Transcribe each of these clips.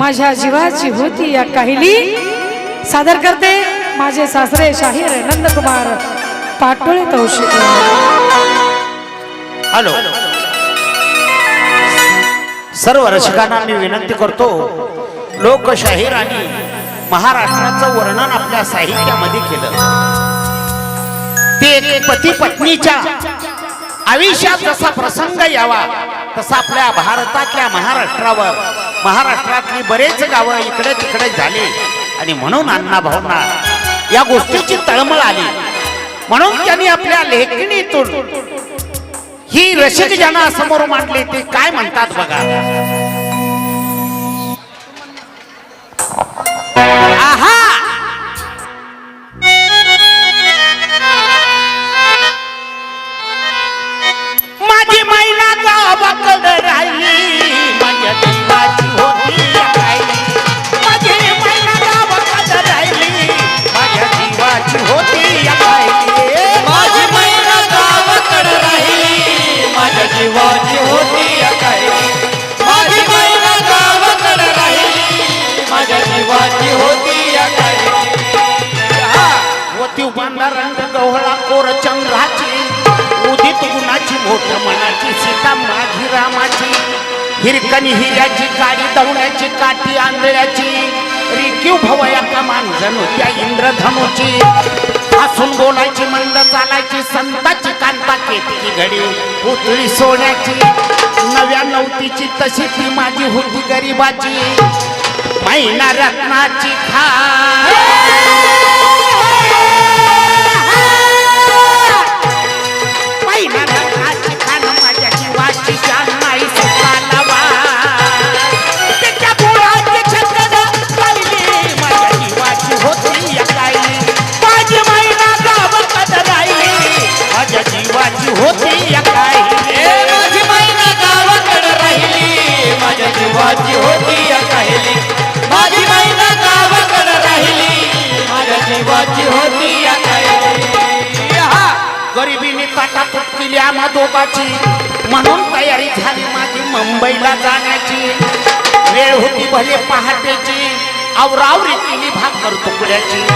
माझ्या जीवाची होती या काहिली. सादर करते माझे सासरे शाहीर नंदकुमार पाटोळे तौशिक हॅलो. सर्व रसिकांना मी विनंती करतो लोकशाहीर आणि महाराष्ट्राचं वर्णन आपल्या साहित्यामध्ये केलं. ते पती पत्नीच्या आयुष्यात जसा प्रसंग यावा तसा आपल्या भारतातल्या महाराष्ट्रावर महाराष्ट्रातली बरेच गावं इकडे तिकडे झाली. आणि म्हणून अण्णा भावना या गोष्टीची तळमळ आली. म्हणून त्यांनी आपल्या लेखणीतून ही रसिक ज्यांना समोर मांडली ते काय म्हणतात बघा. होती रंग गवळा कोर चंद्राची उदित गुणाची मोठ मनाची सीता माझी रामाची. हिरकणी हिऱ्याची काळी दवण्याची काठी आंधळ्याची. रिकीव भवया कमान जणू त्या इंद्रधनुची. हसून बोलायची मंद चालायची संताची कांता केतकी घडी पुतळी सोन्याची. नव्या नवतीची तशी ती माझी होती गरीबाची. मैना रत्नाची खा ताटातूट केली आम्हा दोघाची म्हणून तयारी झाली माझी मुंबईला जाण्याची. वेळ होती भले पहाटेची. आवरावरी केली भाकर तुकड्याची.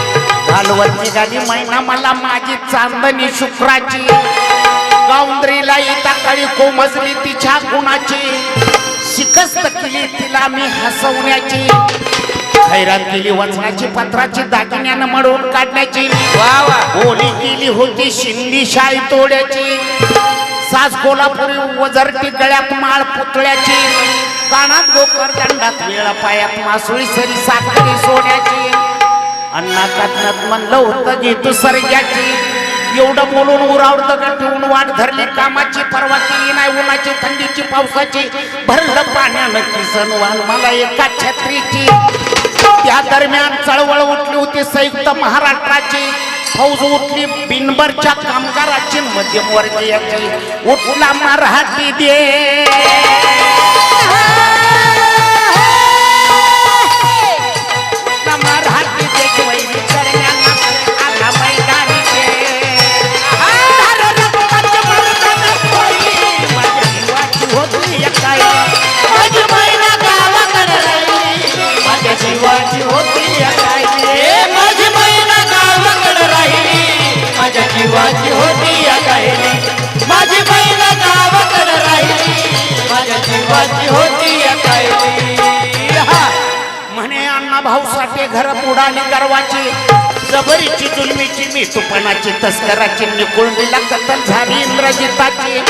घालवत निघाली मैना मला माझी चांदणी शुक्राची. गावंद्रीला येता काळी कोमजली तिच्या गुणाची. शिकस्त केली तिला मी हसवण्याची. हैराण केली वचनाची पत्राची दागिन्यानं मळवून काढण्याची. होली केली होती शिंदी शाई तोड्याची. सास कोल्हापुरी वजरटी गळ्यात माळ पुतळ्याची. कानात गोकर दंडात वेळा पायात मासुळी सरी साखरी सोन्याची. अण्णा कथनात म्हणलं होतं घे तू सरग्याची. एवढं बोलून उरावर दगड ठेवून वाट धरली कामाची परवा केली नाही उन्हाची थंडीची पावसाची. भरलं पाण्यानं किसन वाहन मला एका छत्रीची. त्या दरम्यान चळवळ उठली होती संयुक्त महाराष्ट्राची. फौज उठली बिनबरच्या कामगाराची मध्यमवर्गीयाची. उठला मराठी दे म्हणे अण्णा भाऊसाठी घर बुडाली गर्वाची जबरीची जुलमीची मिठुपणाची तस्कराची निकुळणीला कत्तल झाली इंद्रजिताची.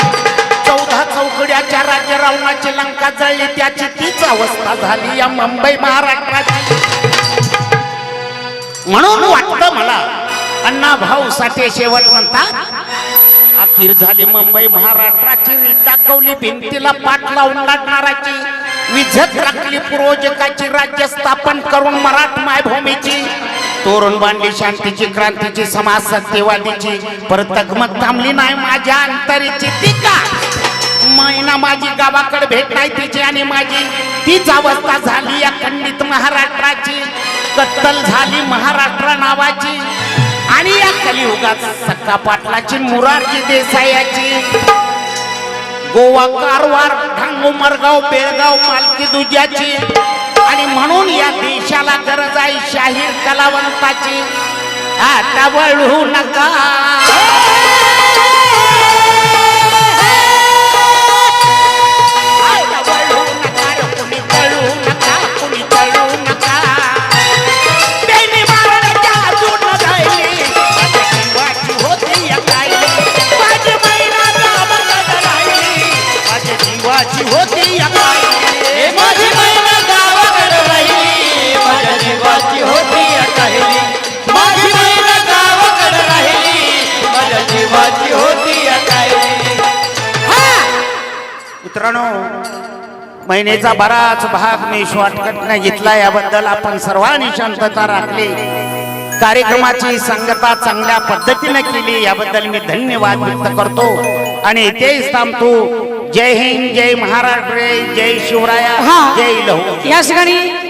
चौदा चौकड्याच्या राज्य रावणाची लंका जळली त्याची. तीच अवस्था झाली या मुंबई महाराष्ट्राची. म्हणून वाटतं मला अण्णा भाऊ साठे शेवट म्हणतात अखेर झाली मुंबई महाराष्ट्राची. वीज दाखवली भिंतीला पाठ लावून लढणाराची विझत राखली पूर्वजकाची राज्य स्थापन करून मराठ मायभूमीची. तोरण बांधली शांतीची क्रांतीची समाज सत्यवादीची परत थांबली नाही माझ्या अंतरीची. का महिना माझी गावाकडे भेट नाही तिची आणि माझी तीच अवस्था झाली या खंडित महाराष्ट्राची. कत्तल झाली महाराष्ट्र नावाची. आणि या कलियुगात सक्का पाटलाची मुरारजी देसायाची गोवा कारवार ढांगू मरगाव बेळगाव मालकी दुजाची आणि म्हणून या देशाला गरज आहे शाहीर कलावंताची. आता वळू नका. महिन्याचा बराच भाग मी शॉर्टकटने घेतला. याबद्दल आपण सर्वांनी शांतता राखली. कार्यक्रमाची संगता चांगल्या पद्धतीने केली. याबद्दल मी धन्यवाद व्यक्त करतो. आणि इथेच थांबतो. जय हिंद जय महाराष्ट्र जय शिवराया जय लहू. या ठिकाणी